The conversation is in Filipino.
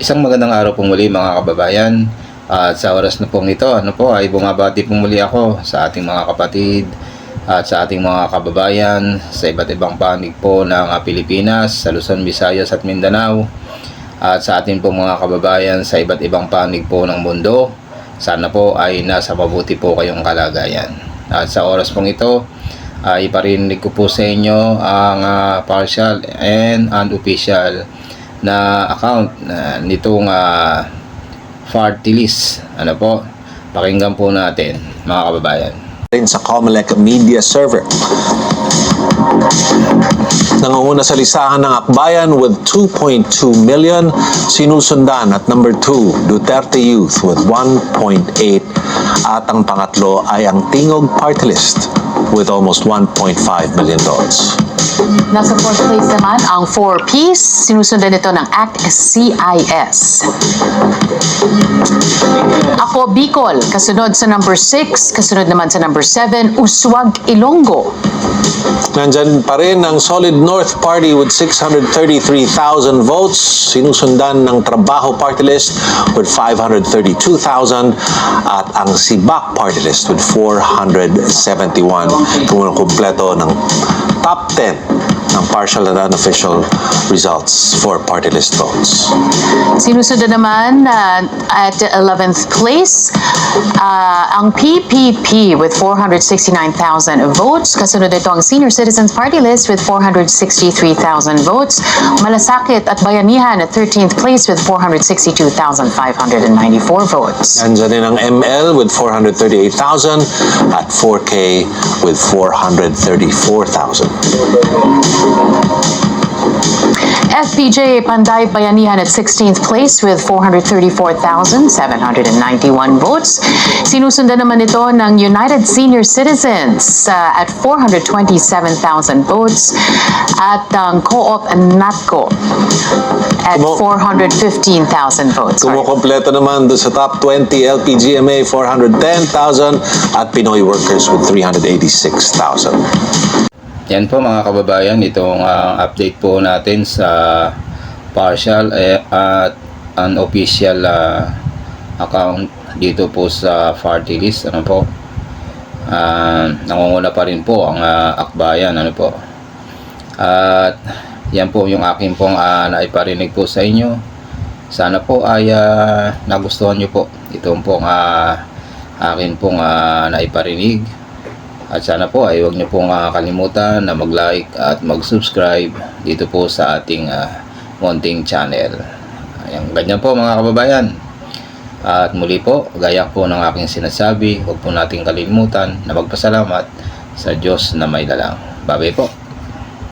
Isang magandang araw po muli mga kababayan. At sa oras na pong ito, ano po, ay bumabati po muli ako sa ating mga kapatid at sa ating mga kababayan sa iba't ibang panig po ng ah, Pilipinas, sa Luzon, Visayas at Mindanao. At sa ating po mga kababayan sa iba't ibang panig po ng mundo. Sana po ay nasa mabuti po kayong kalagayan. At sa oras pong ito, ay iparinig ko po sa inyo ang ah, partial and unofficial na account na nitong uh, party list. Ano po? Pakinggan po natin mga kababayan. sa Comelec media server. Nangunguna sa listahan ng Akbayan with 2.2 million, sinusundan at number 2, Duterte Youth with 1.8 at ang pangatlo ay ang Tingog Party List with almost 1.5 million votes. Nasa fourth place naman ang 4Ps. Sinusundan nito ng ACT CIS. Ako Bicol, kasunod sa number 6, kasunod naman sa number 7, Uswag Ilonggo. Nandyan pa rin ang Solid North Party with 633,000 votes. Sinusundan ng Trabaho Party List with 532,000 at ang Sibak Party List with 471. Kung kumpleto ng top 10 ng partial and unofficial results for party list votes. Sinusundan naman uh, at the 11th place, uh, ang PPP with 469,000 votes. Kasunod ito ang Senior Citizens Party List with 463,000 votes. Malasakit at Bayanihan at 13th place with 462,594 votes. Nandyan din ang ML with 438,000 at 4K with 434,000. FPJ Panday Bayanihan at 16th place with 434,791 votes. Sinusundan naman ito ng United Senior Citizens uh, at 427,000 votes at ang Co-op NATCO at Kumo- 415,000 votes. Kumukompleto naman doon sa top 20 LPGMA 410,000 at Pinoy Workers with 386,000. Yan po mga kababayan, itong ah, update po natin sa partial eh, at unofficial ah, account dito po sa party list. Ano po? Ah, nangunguna pa rin po ang ah, akbayan. Ano po? At yan po yung akin pong ah, naiparinig po sa inyo. Sana po ay ah, nagustuhan nyo po itong pong ah, akin pong ah, naiparinig. At sana po ay huwag niyo pong ah, kalimutan na mag-like at mag-subscribe dito po sa ating ah, Monting channel. Ayan, ganyan po mga kababayan. At muli po, gaya po ng aking sinasabi, huwag po nating kalimutan na magpasalamat sa Diyos na may lalang. Babay po.